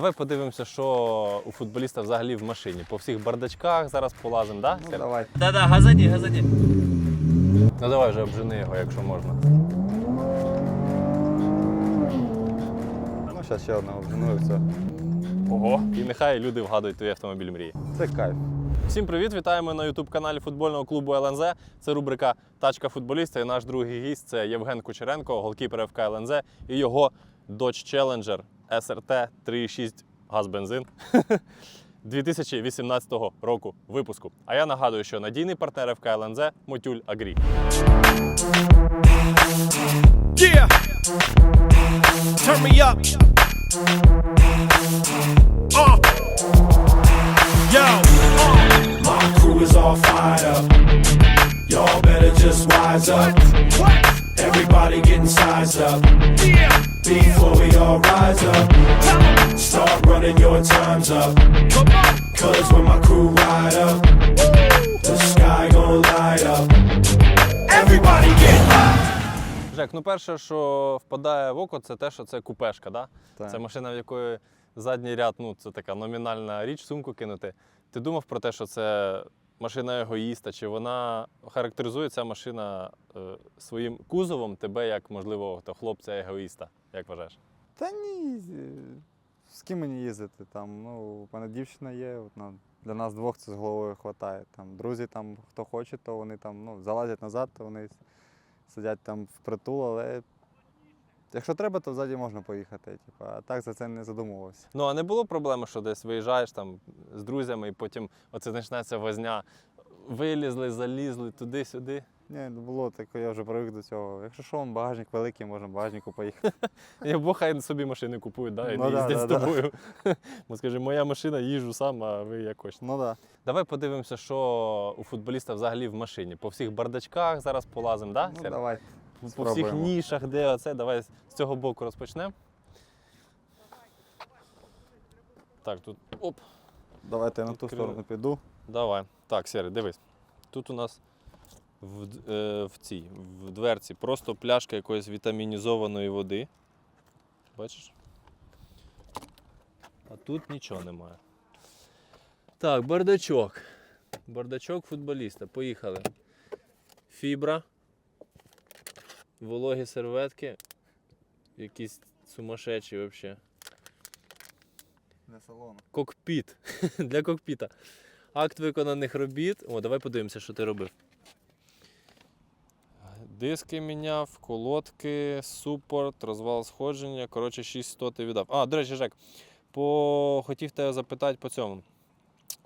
Давай подивимося, що у футболіста взагалі в машині. По всіх бардачках зараз полазимо, да? Ну, Сер? давай. Да-да, газані, газані. Ну давай вже обжени його, якщо можна. Ну, зараз ще одного обжену і все. Ого. І нехай люди вгадують твій автомобіль мрії. Це кайф. Всім привіт! Вітаємо на ютуб-каналі футбольного клубу ЛНЗ. Це рубрика Тачка футболіста. І наш другий гість це Євген Кучеренко, голкіпер ФК ЛНЗ і його Dodge Challenger SRT 3.6 газ-бензин 2018 року випуску. А я нагадую, що надійний партнер ФК ЛНЗ Мотюль Агрі. Yeah. Turn me up. Uh. Yo. My crew is all fired up. Y'all better just wise up. Everybody getting sized up. Yeah. Before we all rise up, start running your times up. Cause when my crew ride up, the sky gon' light up. Everybody get high. Жек, ну перше, що впадає в око, це те, що це купешка. Да? Так. Це машина, в якої задній ряд, ну це така номінальна річ, сумку кинути. Ти думав про те, що це машина егоїста, чи вона характеризує ця машина е, своїм кузовом тебе як, можливо, хлопця-егоїста? Як вважаєш? Та ні. З ким мені їздити? Там, ну, у мене дівчина є. От, на- для нас двох це з головою вистачає. Там, друзі, там, хто хоче, то вони там ну, залазять назад, то вони сидять там впритул, але якщо треба, то взаді можна поїхати. Типу, а так за це не задумувався. Ну а не було проблеми, що десь виїжджаєш там з друзями, і потім оце почнеться возня. Вилізли, залізли туди-сюди. Ні, не було таке, я вже привик до цього. Якщо що, вон багажник великий, можна в багажнику поїхати. Або хай собі машини купують, да, і Ну да, їздять да, з да. тобою. Бо скажи, моя машина, їжджу сам, а ви як хочете. Ну так. Давай подивимося, що у футболіста взагалі в машині. По всіх бардачках зараз полазимо, да? Ну, Сер? давай. По всіх спробуємо. нішах, де оце. Давай з цього боку розпочнемо. Так, тут. Оп. Давайте я на ту Відкрили. сторону піду. Давай. Так, Сері, дивись. Тут у нас в, е, в цій в дверці просто пляшка якоїсь вітамінізованої води. Бачиш? А тут нічого немає. Так, бардачок. Бардачок футболіста. Поїхали. Фібра. Вологі серветки. Якісь сумасшедші взагалі. Для салону. Кокпіт. Для кокпіта. Акт виконаних робіт. О, давай подивимося, що ти робив. Диски міняв, колодки, супорт, розвал сходження. Коротше, 600 ти віддав. А, до речі, Жек, по... хотів тебе запитати по цьому.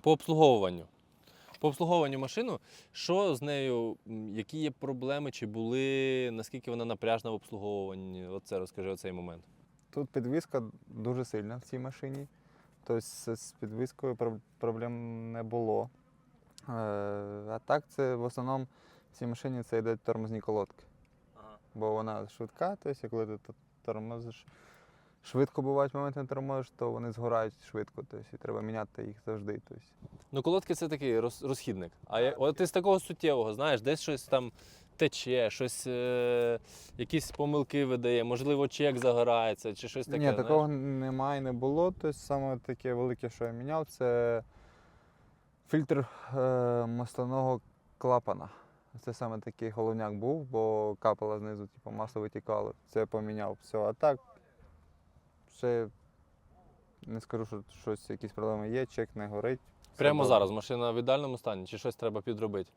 По обслуговуванню. По обслуговуванню машину, що з нею, які є проблеми, чи були, наскільки вона напряжна в обслуговуванні? Оце розкажи оцей момент. Тут підвізка дуже сильна в цій машині. Тобто з підвіскою проблем не було. Е, А так це в основному в цій машині це йдуть тормозні колодки. Бо вона швидка, тобто коли ти тормозиш, швидко бувають моменти не тормозиш, то вони згорають швидко. Тобто і треба міняти їх завжди. Тобто. Ну, колодки це такий роз, розхідник. А я, от із такого суттєвого, знаєш, десь щось там тече, щось, е, якісь помилки видає, можливо, чек загорається чи щось таке. Ні, знаєш. такого немає не було. Тобто саме таке велике, що я міняв, це фільтр е, масляного клапана. Це саме такий головняк був, бо капало знизу, типу, масло витікало. Це поміняв. Все. А так ще не скажу, що щось, якісь проблеми є, чек не горить. Прямо добре. зараз машина в ідеальному стані, чи щось треба підробити?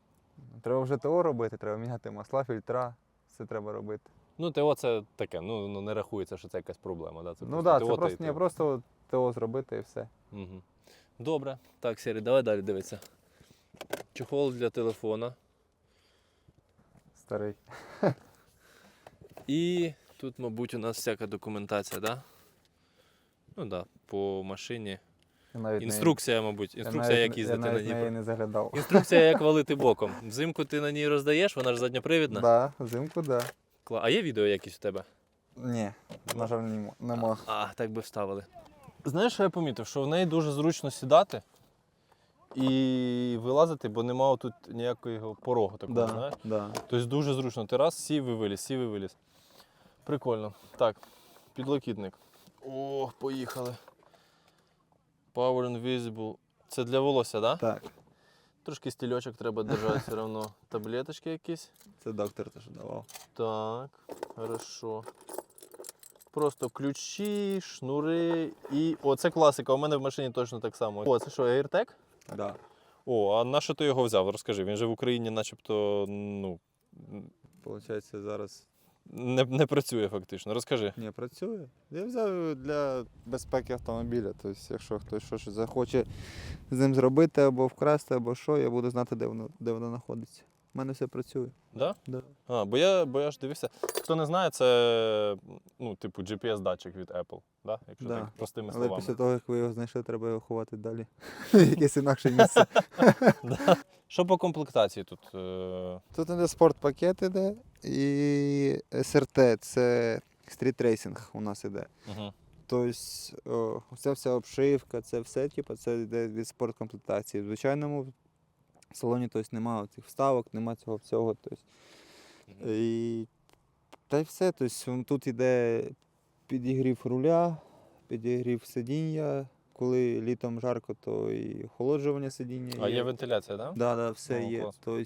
Треба вже ТО робити, треба міняти масла, фільтра, все треба робити. Ну, ТО це таке, ну, ну не рахується, що це якась проблема. Да? Це ну так, це просто, ні, ТО. просто ТО зробити і все. Мгм. Добре. Так, Сері, давай далі дивитися. Чохол для телефона. Старий. І тут, мабуть, у нас всяка документація, так? Да? Ну так, да, по машині. Я навіть не- Інструкція, мабуть. Інструкція, навіть- як їздити я на ній. неї не заглядав. Інструкція, як валити боком. Взимку ти на ній роздаєш, вона ж задньопривідна. Да, взимку, да. Кла- А є відео якісь у тебе? Ні, на жаль, нема- нема. А, так би вставили. Знаєш, що я помітив? Що в неї дуже зручно сідати і вилазити, бо немає тут ніякого порогу такого, знаєш? да. Тобто дуже зручно. Ти раз сів і виліз, сів і виліз. Прикольно. Так, підлокітник. О, поїхали. Power Invisible. Це для волосся, так? Да? Так. Трошки стільочок треба держати все одно. Таблеточки якісь. Це доктор теж давав. Так, хорошо. Просто ключі, шнури і. О, це класика. У мене в машині точно так само. О, це що, AirTag? Да. О, а на що ти його взяв? Розкажи. Він же в Україні начебто ну, Получається, зараз не, не працює фактично. Розкажи. Ні, працює. Я взяв для безпеки автомобіля. Тобто, якщо хтось щось захоче з ним зробити або вкрасти, або що, я буду знати, де воно, де воно знаходиться. У мене все працює. Да? Да. А, бо я, бо я ж дивився. Хто не знає, це ну, типу GPS-датчик від Apple, да? якщо Да. так простими Але словами. після того, як ви його знайшли, треба його ховати далі. Якесь інакше місце. Да. Що по комплектації тут? е, Тут іде спортпакет іде і СРТ це стрітрейсинг у нас іде. Угу. Тобто, ця вся обшивка, це все, типу, це йде від спорткомплектації. В звичайному салоні тобто, немає цих вставок, немає цього всього. Тобто, і, та й все. Тобто, тут йде підігрів руля, підігрів сидіння. Коли літом жарко, то і охолоджування сидіння. А є вентиляція, так? Да? Да, да, все О, є. клас. Тобто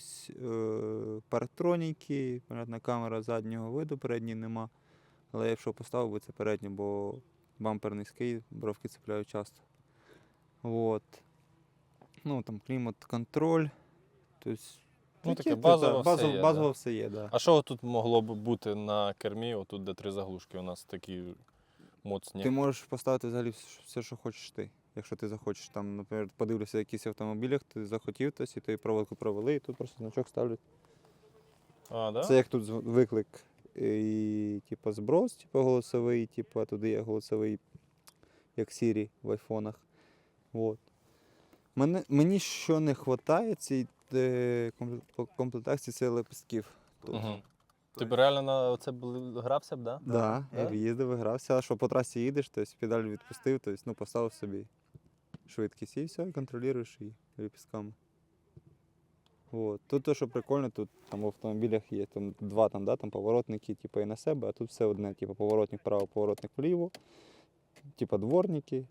е, парктроніки, понятна камера заднього виду, передній нема. Але я що поставив би це переднє, бо бампер низький, бровки цепляють часто. Вот. Ну, там клімат-контроль. Тобто, Ну, таке, та- базово все є, базово да? все є, да. А що тут могло б бути на кермі? Отут, де три заглушки, у нас такі моцні. Ти можеш поставити взагалі все, що хочеш ти. Якщо ти захочеш, там, наприклад, подивлюся в якихось автомобілях, ти захотів тось, і ти проводку провели, і тут просто значок ставлять. А, да? Це як тут виклик і, типу, зброс, типу, голосовий, типу, туди є голосовий, як Siri в айфонах. Вот. Мене, мені що не вистачає цій е, комплектації це лепестків. Тут. Угу. Ти б реально на це б- грався б, да? Да, я Да? б їздив, грався, а що по трасі їдеш, тобто педаль відпустив, тобто, ну, поставив собі швидкість і все, і контролюєш її лепестками. Вот. Тут то, що прикольно, тут там в автомобілях є там, два там, да, там, поворотники типу, і на себе, а тут все одне, типу, поворотник вправо, поворотник вліво, типу дворники,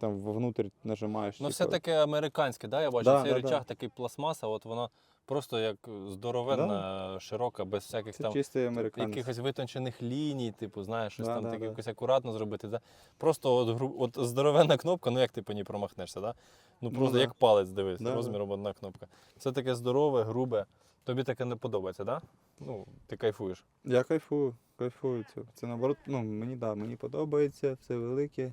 там вовнутрь нажимаєш. Ну, типу, все таке американське, да? Я бачу, Да, цей да, рычаг да. такий пластмаса, от вона просто як здоровенна, широка, без всяких це там чистий американець. якихось витончених ліній, типу, знаєш, щось Да, там да, таке да. якось акуратно зробити. Да? Просто от, от здоровенна кнопка, ну як ти по ній промахнешся, да? Ну Ну, просто да. як палець дивись, Да, да. розміром одна кнопка. Це таке здорове, грубе. Тобі таке не подобається, так? Да? Ну, ти кайфуєш. Я кайфую, кайфую. Це, це наоборот, ну, мені, да, мені подобається, все велике.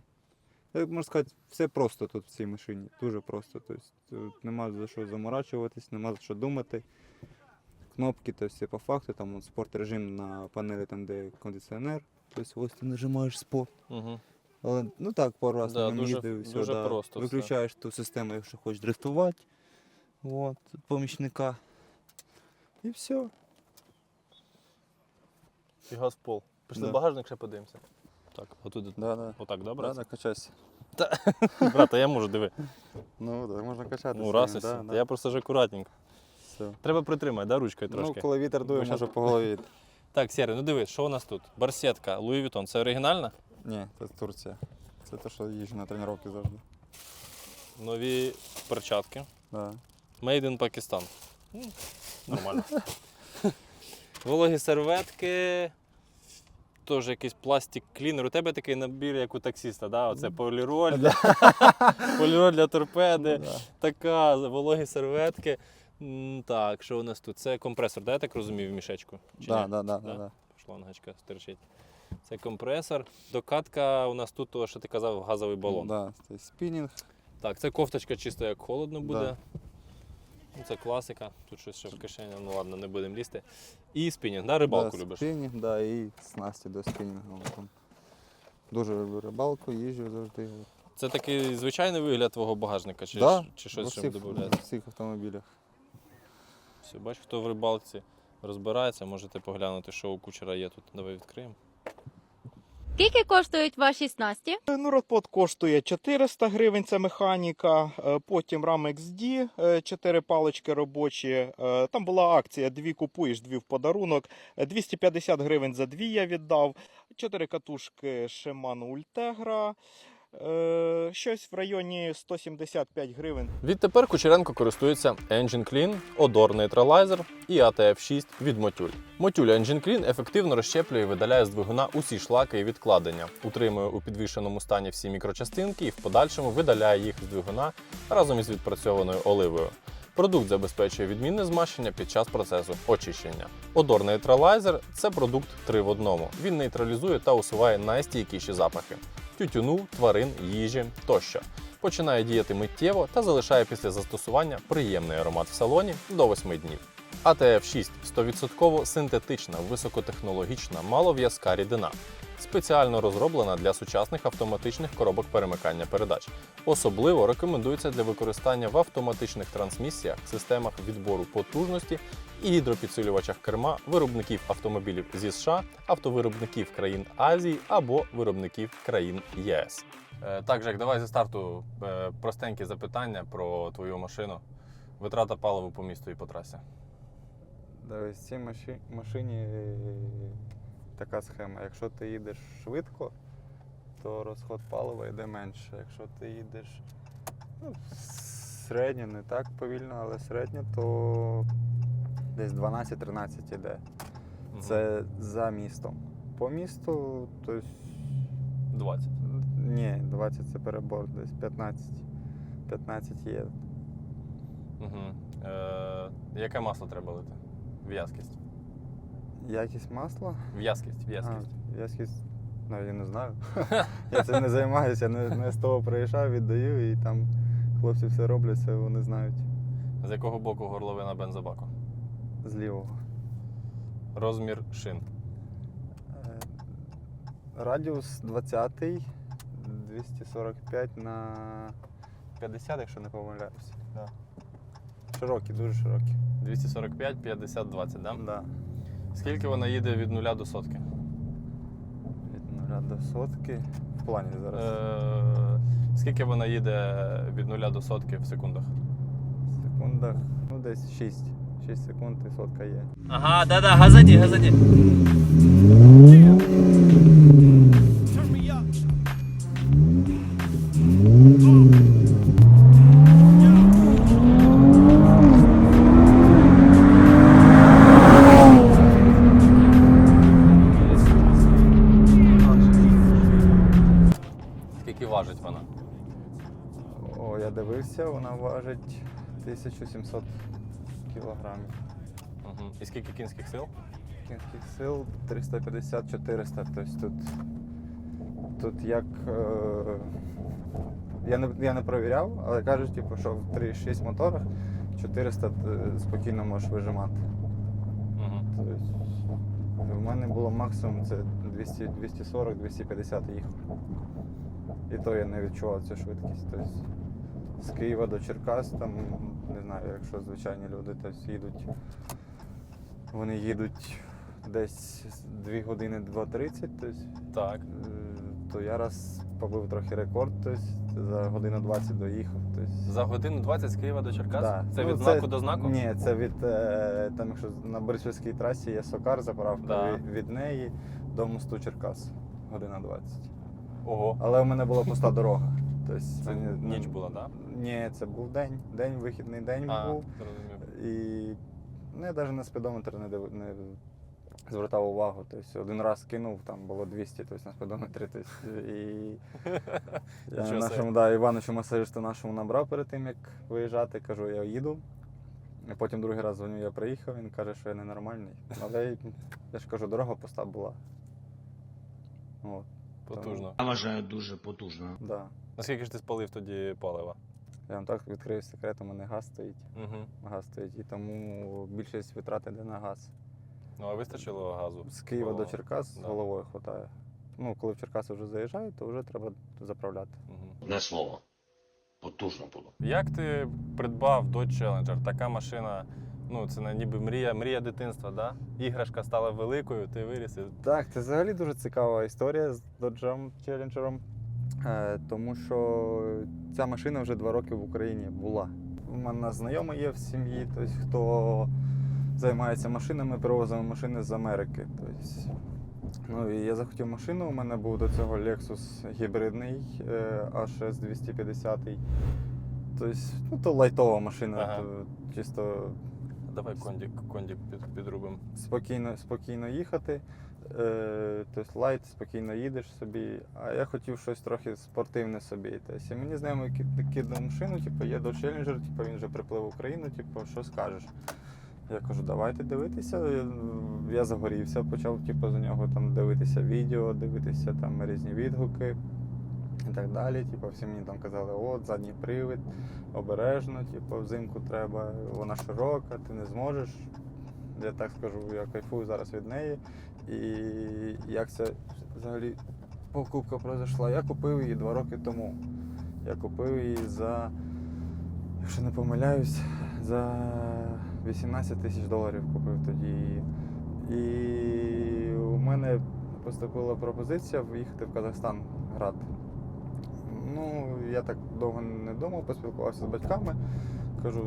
Як можна сказати, все просто тут в цій машині. Дуже просто. Тобто, тут нема за що заморачуватись, нема за що думати. Кнопки, то все по факту, там спорт режим на панелі, там, де кондиціонер. Тобто ось ти нажимаєш спорт. Угу. Але ну так, пару разів Да, дуже- їздив, все, дуже да. просто все. Виключаєш ту систему, якщо хочеш дрифтувати. От, помічника. І все. І газ в пол. Пішли Да. в багажник ще подивимося. Так, отуди. Да, да. Отак, добре? Да, да, качайся. Брата, я можу, диви. Ну, так, можна качатися. Ну, раз і да, все. да. Я просто ж акуратненько. Все. Треба притримати, да, ручкою трошки. Ну, коли вітер дує, може по голові. Так, Сєрий, ну дивись, що у нас тут? Барсетка, Луї Вітон, це оригінальна? Ні, це Турція. Це те, що їжджу на тренування завжди. Нові перчатки. Да. Made in Pakistan. Нормально. Вологі серветки. Теж якийсь пластик клінер. У тебе такий набір, як у таксіста, да? Оце поліроль, поліроль для торпеди, така, вологі серветки. М, Так, що у нас тут? Це компресор, да, я так розумію, в мішечку? Чи Да, ні? да, да, Да? да. Шлангочка стерчить. Це компресор. Докатка у нас тут, то, що ти казав, газовий балон. Да, це спінінг. Так, це кофточка чисто як холодно буде. Ну, це класика. Тут щось ще в кишені, ну ладно, не будемо лізти. І спінінг, да, рибалку да, любиш? Спінінг, да, і снасті до спінінгу. Дуже люблю рибалку, їжджу завжди. Це такий звичайний вигляд твого багажника, чи, да, чи щось всіх, додається? в всіх автомобілях. Все, бач, хто в рибалці розбирається, можете поглянути, що у кучера є тут. Давай відкриємо. Скільки коштують ваші снасті? Ну, Ротпот коштує 400 гривень, це механіка. е, Потім RAM XD, 4 палички робочі. Е, Там була акція: дві купуєш, дві в подарунок. Е, 250 гривень за дві я віддав. 4 катушки Shimano Ultegra. Е, щось в районі 175 гривень. Відтепер Кучеренко користується Engine Clean, Odor Neutralizer і ATF6 від Motul. Motul Engine Clean ефективно розщеплює і видаляє з двигуна усі шлаки і відкладення, утримує у підвішеному стані всі мікрочастинки і в подальшому видаляє їх з двигуна разом із відпрацьованою оливою. Продукт забезпечує відмінне змащення під час процесу очищення. Odor Neutralizer – це продукт 3 в одному. Він нейтралізує та усуває найстійкіші запахи тютюну, тварин, їжі тощо. Починає діяти миттєво та залишає після застосування приємний аромат в салоні до 8 днів. АТФ-6 100% синтетична, високотехнологічна, малов'язка рідина, спеціально розроблена для сучасних автоматичних коробок перемикання передач. Особливо рекомендується для використання в автоматичних трансмісіях, системах відбору потужності і гідропідсилювачах керма виробників автомобілів зі США, автовиробників країн Азії або виробників країн ЄС. Е, Так, Жек, давай зі старту е, простенькі запитання про твою машину. Витрата паливу по місту і по трасі. Дивись, в цій машині е, така схема. Якщо ти їдеш швидко, то розход палива йде менше. Якщо ти їдеш ну, середньо, не так повільно, але середньо, то десь 12-13 йде. Це за містом. По місту, то 20. ні, 20 це перебор, десь 15. 15 є. Угу. Е, яке масло треба лити? В'язкість. Якість масла. В'язкість, в'язкість. В'язкість, ну, я не знаю. я цим не займаюся, не, не з того приїжджаю, віддаю, і там хлопці все роблять, все вони знають З якого боку горловина бензобаку? з лівого. Розмір шин. Е, Радіус 20, 245 на 50, якщо не помиляюся. Да. Широкі, дуже широкі. 245, 50, 20, да? Да. Скільки вона їде від нуля до сотки? Від нуля до сотки. В плані зараз. Е, скільки вона їде від нуля до сотки в секундах? В секундах. Ну, десь 6. 6 секунд і сотка є. Ага, да-да, газаді, газади. 1700 кілограмів. Угу. І скільки кінських сил? Кінських сил 350-400. Тобто тут, тут як. Е, я, не, я не провіряв, але кажуть, типу, що в 3,6 моторах 400 ти спокійно можеш вижимати. Угу. Тобто, в мене було максимум це 240-250 їхав. І то я не відчував цю швидкість. Тобто, з Києва до Черкас, там, знаю, якщо звичайні люди тобто, їдуть, вони їдуть десь 2 години 2.30, тобто, Так. е, то я раз побив трохи рекорд, тобто, за годину 20 доїхав. Тобто, За годину 20 з Києва до Черкас? Да. Це Ну, від знаку до знаку? Ні, це від е, там, якщо на Бориспільській трасі є Сокар, заправка Да. від, від неї до мосту Черкас. Година 20. Ого. Але у мене була пуста дорога. Тобто, Це мені- ніч була, так? Ні, це був день. День, вихідний день А, був. І ну, я навіть на спідометр не, див... не звертав увагу. Тобто один раз кинув, там було 200 тобто, на спідометрі. Тобто, і я нашому да, Івановичу масажисту нашому набрав перед тим, як виїжджати, кажу, я їду. І потім другий раз дзвоню, я приїхав, він каже, що я ненормальний. Але я ж кажу, дорога пуста була. От, Потужно. Я вважаю дуже потужно. да. Наскільки ж ти спалив тоді палива? Я вам так відкрию секрет, у мене газ стоїть. Угу. Газ стоїть, і тому більшість витрат йде на газ. Ну, а вистачило газу? З Києва до Головою? Черкас з Да. головою хватає. Ну, коли в Черкаси вже заїжджають, то вже треба заправляти. Мгм. Одне слово. Потужно було. Як ти придбав Dodge Challenger? Така машина, ну це не ніби мрія, мрія дитинства, да? Іграшка стала великою, ти виріс. і- Так, це взагалі дуже цікава історія з Dodge Challenger, тому що ця машина вже два роки в Україні була. У мене знайомий є в сім'ї, тобто, хто займається машинами, привозимо машини з Америки. Тобто, Ну і я захотів машину. У мене був до цього Lexus гібридний е, HS 250. Тобто, ну, то лайтова машина, Ага. то чисто Давай кондік, кондік під, підрубимо. спокійно, спокійно їхати. Е, тобто лайт, спокійно їдеш собі. А я хотів щось трохи спортивне собі. Тобто, мені знайомий ки- кидав машину, типу, є Dodge Challenger, типу, він вже приплив в Україну, типу, що скажеш? Я кажу, давайте дивитися. Я, я загорівся, почав типу, за нього там дивитися відео, дивитися там різні відгуки і так далі. Типу, всі мені там казали, от, задній привід, обережно, типу, взимку треба, вона широка, ти не зможеш. Я так скажу, я кайфую зараз від неї. І як це взагалі покупка пройшла? Я купив її два роки тому. Я купив її за, якщо не помиляюсь, за 18 тисяч доларів купив тоді її. І у мене поступила пропозиція виїхати в Казахстан грати. Ну, я так довго не думав, поспілкувався з батьками. Кажу,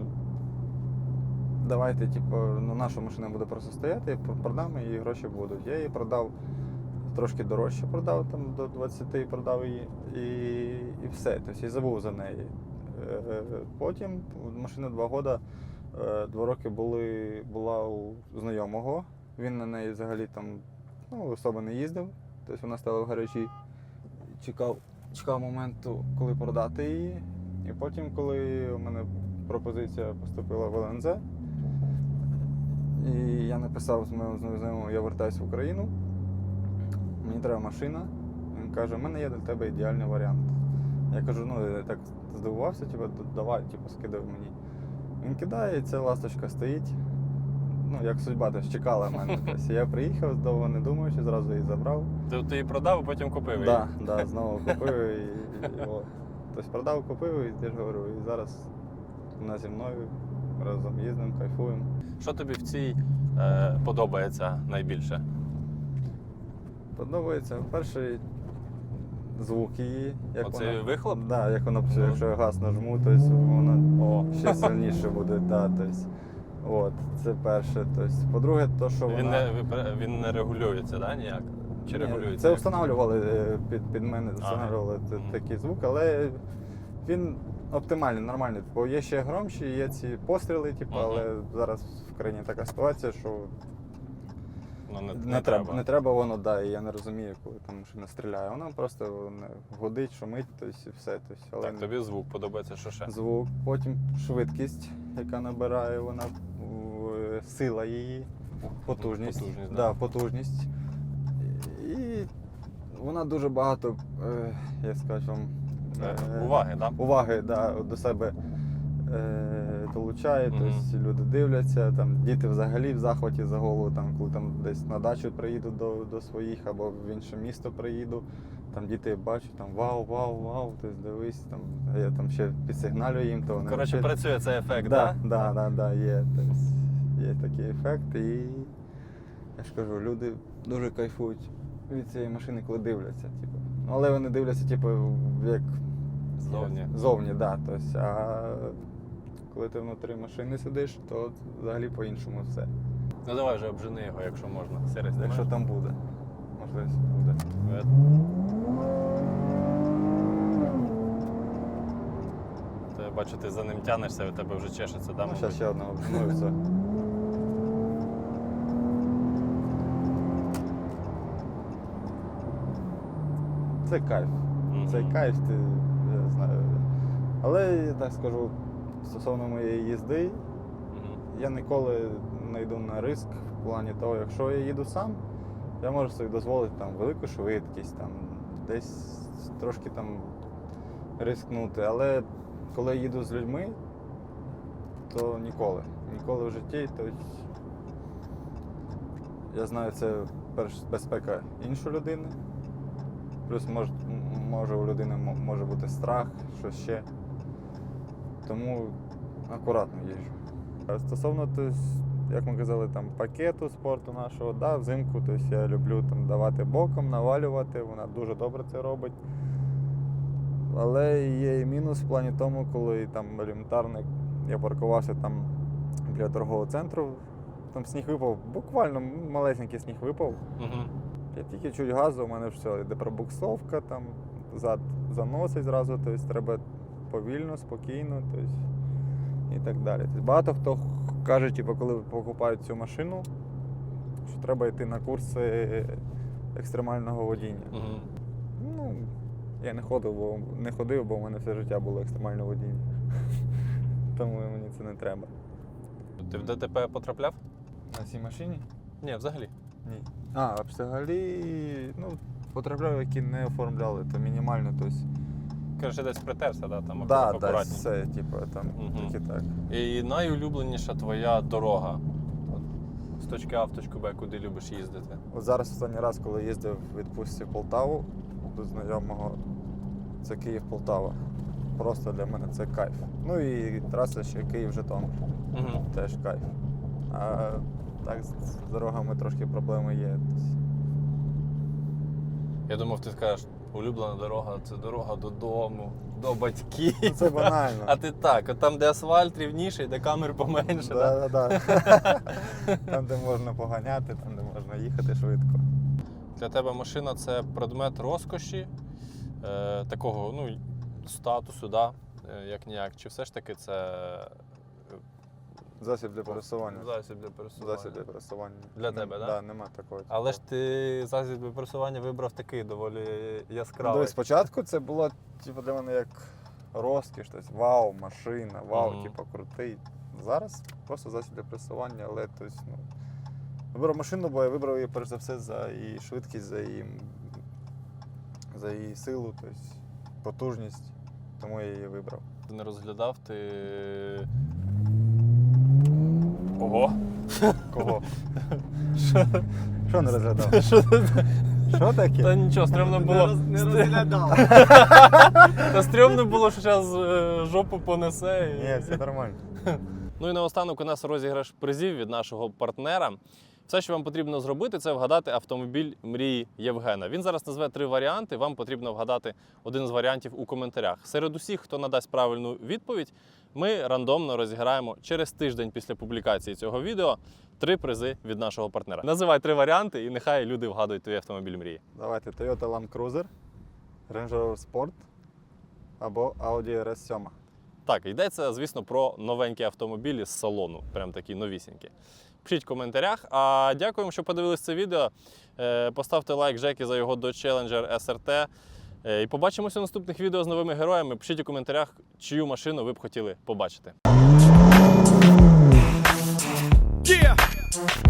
давайте, типу, ну, наша машина буде просто стояти, я продам і гроші будуть. Я її продав трошки дорожче, продав там до 20 продав її і, і все. Тобто я забув за неї. Потім машина два роки, два роки були, була у знайомого. Він на неї взагалі там ну, особо не їздив. Тобто вона стала в гаражі, чекав, чекав моменту, коли продати її. І потім, коли у мене пропозиція поступила в ЛНЗ, і я написав з моєму знайомому, я вертаюся в Україну, мені треба машина. Він каже, у мене є для тебе ідеальний варіант. Я кажу, ну я так здивувався, типу, давай, типу, скидай мені. Він кидає, і ця ласточка стоїть. Ну, як судьба теж чекала мене. Тобто я приїхав, довго не думаючи, зразу її забрав. Ти, ти її продав, а потім купив її. Так, да, да, знову купив і, і, от. Тобто продав, купив і теж говорю. І зараз вона зі мною разом їздимо, кайфуємо. Що тобі в цій е, подобається найбільше? Подобається перший звук її. Як Оцей вона, вихлоп? Да, як вона Ну. якщо я газ нажму, то вона О, ще сильніше буде. Да, тобто, от, це перше. Тобто, по-друге, то, що він, вона. не, він не регулюється, да, ніяк? Чи Ні, регулюється? Це встановлювали е, під, під мене, встановлювали Мгм. такий звук, але він оптимальний, нормальний. Бо є ще громші, є ці постріли, типу, Мгм. але зараз в країні така ситуація, що Ну, не, не, треба. Не треба воно, да, і я не розумію, коли там машина стріляє. Вона просто не гудить, шумить, тобто, і все. Тобто, але Так, тобі звук подобається, що ще? звук, потім швидкість, яка набирає, вона сила її, потужність. Потужність, да. да. потужність. І вона дуже багато, е, як скажу вам, Е, е, Уваги, так? уваги да, до себе е, долучає. Мгм. Тобто люди дивляться, там, діти взагалі в захваті за голову, там, коли там десь на дачу приїду до, до своїх або в інше місто приїду. Там діти бачать, там вау, вау, вау, тобто дивись, там, а я там ще підсигналю їм, то вони Коротше, ще- працює цей ефект, да, так? да, да, да, є. Тобто, є такий ефект, і я ж кажу, люди дуже кайфують від цієї машини, коли дивляться. Типу. Ну, Але вони дивляться, типу, як Зовні. Зовні. Да, тобто, а коли ти внутрі машини сидиш, то взагалі по-іншому все. Ну давай вже обжени його, якщо можна. Сервіс Якщо там буде, можливість буде. То я бачу, ти за ним тянешся, у тебе вже чешеться, да? Ну, зараз ще одного обжену і все. Це кайф. Мгм. Цей кайф, ти я знаю. Але я так скажу, стосовно моєї їзди, Мгм. я ніколи не йду на риск в плані того, якщо я їду сам, я можу собі дозволити там велику швидкість, там, десь трошки там рискнути. Але коли я їду з людьми, то ніколи. Ніколи в житті. Тобто, я знаю, це перш безпека іншої людини. Плюс може, може у людини може бути страх, що ще. Тому акуратно їжджу. Стосовно, то як ми казали, там пакету спорту нашого, да, взимку, то я люблю там давати боком, навалювати, вона дуже добре це робить. Але є і мінус в плані тому, коли там елементарно я паркувався там біля торгового центру, там сніг випав, буквально малесенький сніг випав. Мгм. Я тільки чуть газу, у мене все, йде пробуксовка, там зад заносить зразу, тобто треба повільно, спокійно, тобто, і так далі. Тобто, багато хто каже, типу, коли покупають цю машину, що треба йти на курси екстремального водіння. Угу. Ну, я не ходив, бо не ходив, бо в мене все життя було екстремальне водіння. Тому мені це не треба. Ти в ДТП потрапляв? На цій машині? Ні, взагалі. Ні. А, взагалі, ну, потрапляв, які не оформляли, то мінімально, тобто. Коротше, десь притерся, да, там Да, да, все, типу, там Мгм. тільки так. І найулюбленіша твоя дорога. От З точки А в точку Б, куди любиш їздити. От зараз останній раз, коли їздив в відпустці в Полтаву до знайомого, це Київ-Полтава. Просто для мене це кайф. Ну і траса ще Київ-Житомир. Угу. Теж кайф. А так з дорогами трошки проблеми є. Тобто, Я думав, ти скажеш, улюблена дорога це дорога додому, до батьків. Ну, це банально. А ти так, от там, де асфальт рівніший, де камер поменше. Да? Да, да, да. Там, де можна поганяти, там, де можна їхати швидко. Для тебе машина це предмет розкоші, е, такого ну, статусу, да? е, як ніяк. Чи все ж таки це Засіб для пересування. засіб для пересування? Засіб для пересування. Для тебе, да? Да, нема такого. Але ж ти засіб для пересування вибрав такий доволі яскравий. Дивись, спочатку це було типу, для мене як розкіш, тобто вау, машина, вау, Мгм. типу, крутий. Зараз просто засіб для пересування, але тобто, ну, вибрав машину, бо я вибрав її перш за все за її швидкість, за її, за її силу, тобто потужність. Тому я її вибрав. Ти не розглядав, ти. Ого! Кого? Що? Не розглядав? Що таке? Та нічого, стрьомно було. Не розглядав. Та стрьомно було, що зараз жопу понесе. Ні, все нормально. Ну і наостанок у нас розіграш призів від нашого партнера. Все, що вам потрібно зробити, це вгадати автомобіль мрії Євгена. Він зараз назве три варіанти. Вам потрібно вгадати один з варіантів у коментарях. Серед усіх, хто надасть правильну відповідь, ми рандомно розіграємо через тиждень після публікації цього відео три призи від нашого партнера. Називай три варіанти, і нехай люди вгадують твій автомобіль мрії. Давайте Toyota Land Cruiser, Range Rover Sport або Audi RS7. Так, йдеться, звісно, про новенькі автомобілі з салону, прям такі новісінькі. Пишіть в коментарях. А дякуємо, що подивились це відео. Е, Поставте лайк Жекі за його Dodge Challenger SRT. Е, І побачимося в наступних відео з новими героями. Пишіть у коментарях, чию машину ви б хотіли побачити. Yeah.